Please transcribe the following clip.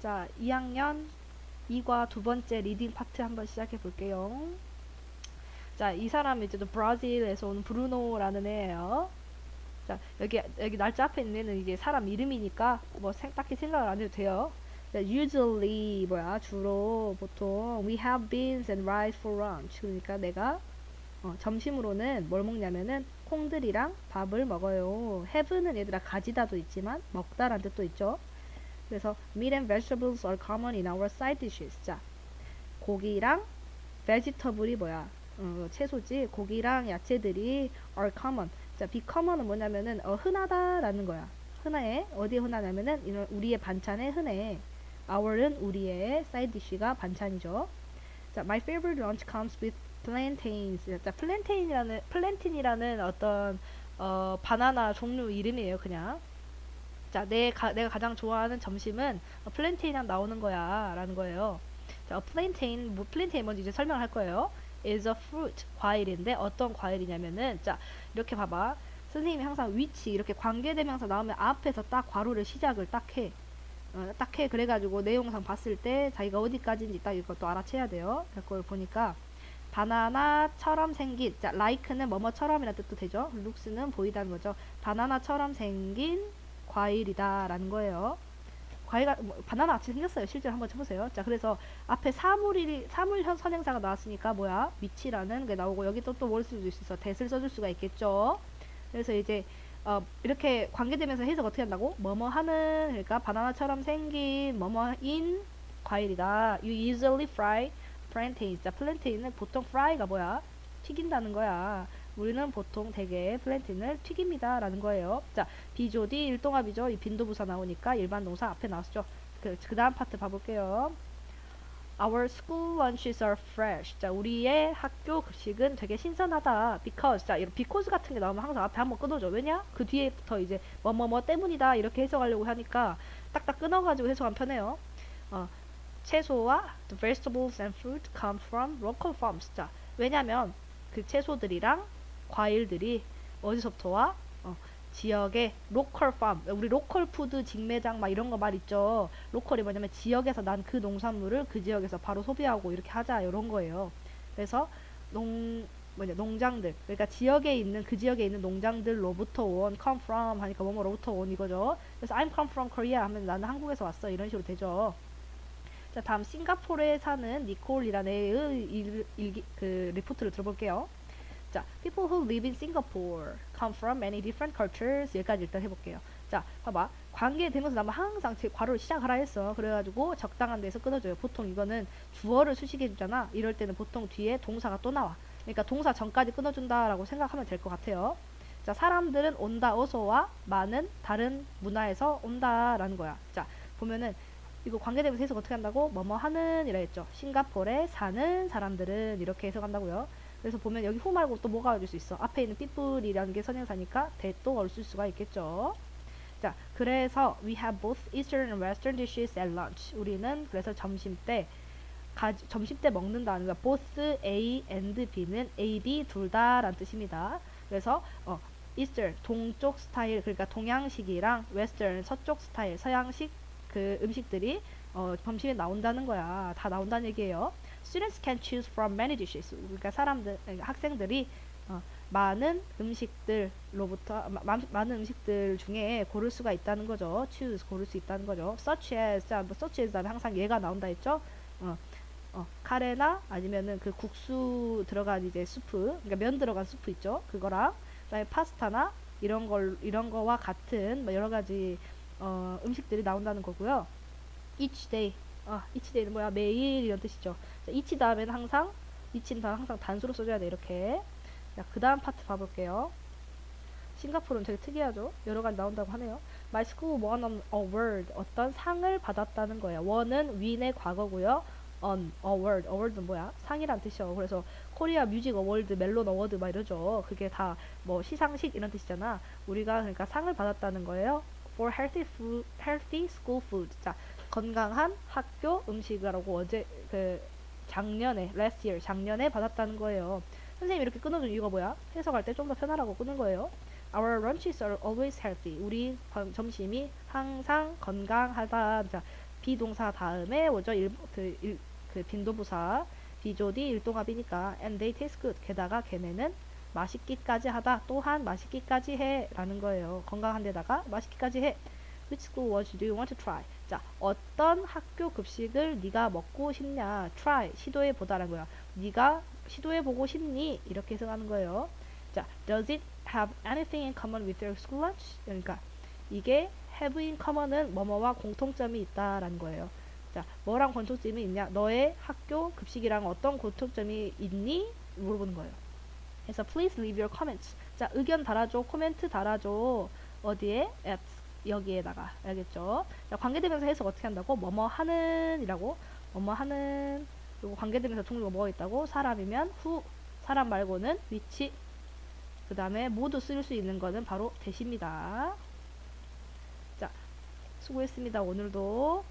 자, 2학년 2과 두 번째 리딩 파트 한번 시작해 볼게요. 자, 이 사람이 이제 또 브라질에서 온 브루노라는 애예요. 자, 여기 여기 날짜 앞에 있는 애는 이제 사람 이름이니까 뭐 생, 딱히 생각을 안 해도 돼요. 자, usually 뭐야? 주로 보통 we have beans and rice for lunch. 그러니까 내가 어, 점심으로는 뭘 먹냐면은 콩들이랑 밥을 먹어요. have는 얘들아 가지다도 있지만 먹다란 뜻도 있죠. 그래서 meat and vegetables are common in our side dishes. 자, 고기랑 vegetable이 뭐야? 어, 채소지. 고기랑 야채들이 are common. 자, be common은 뭐냐면은 어, 흔하다라는 거야. 흔해. 어디에 흔하냐면은 이런 우리의 반찬에 흔해. our은 우리의 side dish가 반찬이죠. 자, my favorite lunch comes with plantains. 자, plantain이라는 plantain이라는 어떤 어, 바나나 종류 이름이에요, 그냥. 자, 내 가, 내가 가장 좋아하는 점심은 어, 플랜테인이랑 나오는 거야 라는 거예요. 자, 어, 플랜테인, 뭐 플랜테인 뭔지 이제 설명을 할 거예요. is a fruit, 과일인데 어떤 과일이냐면은 자, 이렇게 봐봐. 선생님이 항상 위치 이렇게 관계대명사 나오면 앞에서 딱 괄호를 시작을 딱 해. 어, 딱 해. 그래가지고 내용상 봤을 때 자기가 어디까지인지 딱 이것도 알아채야 돼요. 그걸 보니까 바나나처럼 생긴 자, like는 뭐뭐처럼이라는 뜻도 되죠. looks는 보이다는 거죠. 바나나처럼 생긴 과일이다 라는 거예요. 과일가 뭐, 바나나 같이 생겼어요. 실제로 한번 쳐보세요. 자, 그래서 앞에 사물이 사물형 선행사가 나왔으니까 뭐야? 미치라는 게 나오고 여기 또 또 뭘 수도 있어. 대을 써줄 수가 있겠죠. 그래서 이제 어, 이렇게 관계되면서 해석 어떻게 한다고? 뭐뭐 하는 그러니까 바나나처럼 생긴 뭐뭐인 과일이다. You usually fry plantains. 자, 플랜테인은 보통 fry가 뭐야? 튀긴다는 거야. 우리는 보통 대개 플랜틴을 튀깁니다. 라는 거예요. 자, 비조디 일동합이죠. 이 빈도부사 나오니까 일반 동사 앞에 나왔죠. 그, 그 다음 파트 봐볼게요. Our school lunches are fresh. 자, 우리의 학교 급식은 되게 신선하다. Because. 자, 이런 because 같은 게 나오면 항상 앞에 한번 끊어줘. 왜냐? 그 뒤에부터 이제 뭐뭐뭐 때문이다. 이렇게 해석하려고 하니까 딱딱 끊어가지고 해석하면 편해요. 어, 채소와 the vegetables and fruit come from local farms. 자, 왜냐면 그 채소들이랑 과일들이 어디서부터 와? 어, 지역의 로컬 팜, 우리 로컬 푸드 직매장 막 이런 거 말 있죠. 로컬이 뭐냐면 지역에서 난 그 농산물을 그 지역에서 바로 소비하고 이렇게 하자 이런 거예요. 그래서 농 뭐냐 농장들 그러니까 지역에 있는 그 지역에 있는 농장들로부터 온 come from 하니까 뭐뭐로부터 온 이거죠. 그래서 I'm come from Korea 하면 나는 한국에서 왔어 이런 식으로 되죠. 자 다음 싱가포르에 사는 니콜이라는 애의 일, 일, 그 리포트를 들어볼게요. 자, people who live in Singapore come from many different cultures. 여기까지 일단 해볼게요. 자, 봐봐. 관계 되면서 나면 항상 제 괄호를 시작하라 했어. 그래가지고 적당한 데서 끊어줘요. 보통 이거는 주어를 수식해주잖아. 이럴 때는 보통 뒤에 동사가 또 나와. 그러니까 동사 전까지 끊어준다라고 생각하면 될 것 같아요. 자, 사람들은 온다, 어서와 많은 다른 문화에서 온다라는 거야. 자, 보면은 이거 관계되면서 해석 어떻게 한다고? 뭐뭐 하는 이라 했죠. 싱가포르에 사는 사람들은 이렇게 해석한다고요. 그래서 보면 여기 후 말고 또 뭐가 올 수 있어? 앞에 있는 people이라는 게 선행사니까 대또 올수 수가 있겠죠. 자, 그래서 we have both Eastern and Western dishes at lunch. 우리는 그래서 점심 때 가, 점심 때 먹는다는 거 both A and B는 A, B 둘 다라는 뜻입니다. 그래서 어, Eastern 동쪽 스타일 그러니까 동양식이랑 Western 서쪽 스타일 서양식 그 음식들이 어, 점심에 나온다는 거야. 다 나온다는 얘기예요. Students can choose from many dishes. 그러니까 사람들, 학생들이 어, 많은 음식들로부터 마, 많은 음식들 중에 고를 수가 있다는 거죠. choose 고를 수 있다는 거죠. such as 자, 뭐 such as 하면 항상 얘가 나온다 했죠. 어, 어, 카레나 아니면은 그 국수 들어간 이제 수프, 그러니까 면 들어간 수프 있죠. 그거랑 그다음에 파스타나 이런 걸 이런 거와 같은 뭐 여러 가지 어, 음식들이 나온다는 거고요. each day 아, each day는 뭐야? 매일 이런 뜻이죠. 자, each 다음에는 항상 each는 다 항상 단수로 써줘야 돼 이렇게. 자, 그 다음 파트 봐볼게요. 싱가포르는 되게 특이하죠. 여러 가지 나온다고 하네요. My school won an award. 어떤 상을 받았다는 거예요. won은 win의 과거고요. on award. award는 뭐야? 상이란 뜻이요. 그래서 코리아 뮤직 어워드, 멜론 어워드 막 이러죠. 그게 다 뭐 시상식 이런 뜻이잖아. 우리가 그러니까 상을 받았다는 거예요. for healthy food, healthy school food. 자, 건강한 학교 음식이라고 어제 그 작년에 last year 작년에 받았다는 거예요. 선생님이 이렇게 끊어준 이유가 뭐야? 해석할 때 좀 더 편하라고 끊은 거예요. Our lunches are always healthy. 우리 점심이 항상 건강하다. 자, 비동사 다음에 오죠. 일, 그, 일, 그 빈도부사 비조디 일동합이니까 and they taste good. 게다가 걔네는 맛있기까지 하다. 또한 맛있기까지 해. 라는 거예요. 건강한 데다가 맛있기까지 해. Which school was do you want to try? 자, 어떤 학교 급식을 네가 먹고 싶냐? try, 시도해 보다라는 거야. 네가 시도해 보고 싶니? 이렇게 해석하는 거예요. 자, does it have anything in common with your school lunch? 그러니까 이게 have in common은 뭐뭐와 공통점이 있다라는 거예요. 자, 뭐랑 공통점이 있냐? 너의 학교 급식이랑 어떤 공통점이 있니? 물어보는 거예요. 그래서 please leave your comments. 자, 의견 달아줘, 코멘트 달아줘. 어디에? at 여기에다가 알겠죠? 자, 관계대명사 해석 어떻게 한다고? 뭐뭐 하는이라고. 뭐뭐 하는 그리고 관계대명사 종류가 뭐가 있다고? 사람이면 who, 사람 말고는 which. 그 다음에 모두 쓸 수 있는 거는 바로 대시입니다. 자, 수고했습니다. 오늘도